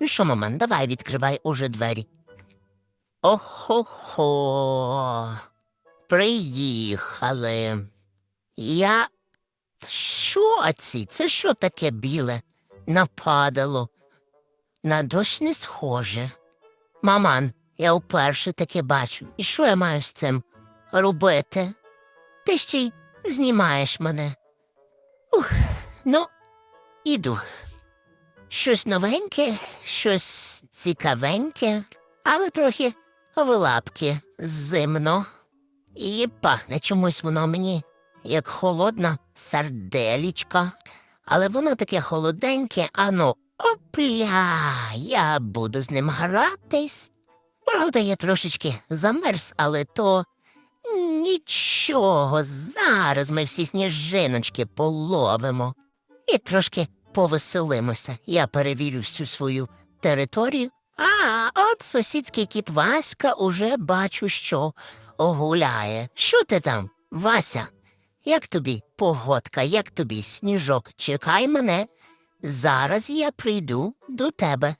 Ну що, маман, давай відкривай уже двері. Охо-хо. Приїхали. Я. Що ці? Це що таке біле? Нападало. На дощ не схоже. Маман, я вперше таке бачу. І що я маю з цим робити? Ти ще й знімаєш мене. Ух, ну, іду. Щось новеньке, щось цікавеньке, але трохи в лапки зимно. І пахне чомусь воно мені, як холодна сарделічка. Але воно таке холоденьке, ану, опля, я буду з ним гратись. Правда, я трошечки замерз, але то нічого, зараз ми всі сніжиночки половимо і трошки повеселимося. Я перевірю всю свою територію. А, от сусідський кіт Васька уже бачу, що гуляє. Що ти там, Вася? Як тобі погодка, як тобі сніжок? Чекай мене. Зараз я прийду до тебе.